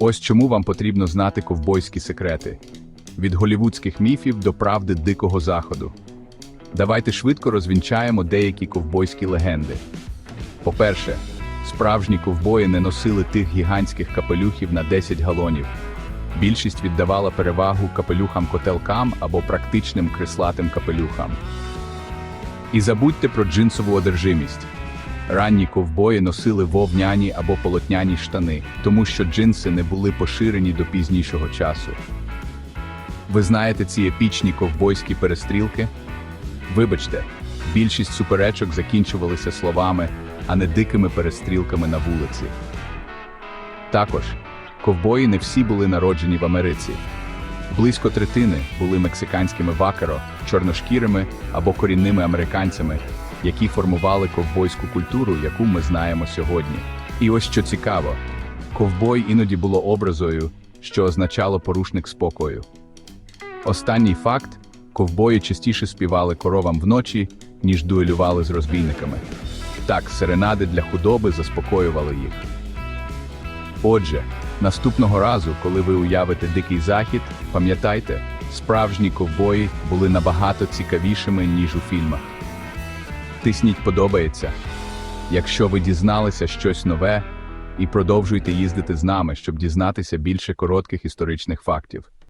Ось чому вам потрібно знати ковбойські секрети від голівудських міфів до правди дикого заходу. Давайте швидко розвінчаємо деякі ковбойські легенди. По-перше, справжні ковбої не носили тих гігантських капелюхів на 10 галонів. Більшість віддавала перевагу капелюхам-котелкам або практичним крислатим капелюхам. І забудьте про джинсову одержимість. Ранні ковбої носили вовняні або полотняні штани, тому що джинси не були поширені до пізнішого часу. Ви знаєте ці епічні ковбойські перестрілки? Вибачте, більшість суперечок закінчувалися словами, а не дикими перестрілками на вулиці. Також ковбої не всі були народжені в Америці. Близько третини були мексиканськими вакеро, чорношкірими або корінними американцями, які формували ковбойську культуру, яку ми знаємо сьогодні. І ось що цікаво: ковбой іноді було образою, що означало порушник спокою. Останній факт: ковбої частіше співали коровам вночі, ніж дуелювали з розбійниками. Так, серенади для худоби заспокоювали їх. Отже, наступного разу, коли ви уявите дикий захід, пам'ятайте, справжні ковбої були набагато цікавішими, ніж у фільмах. Тисніть подобається. Якщо ви дізналися щось нове, і продовжуйте їздити з нами, щоб дізнатися більше коротких історичних фактів.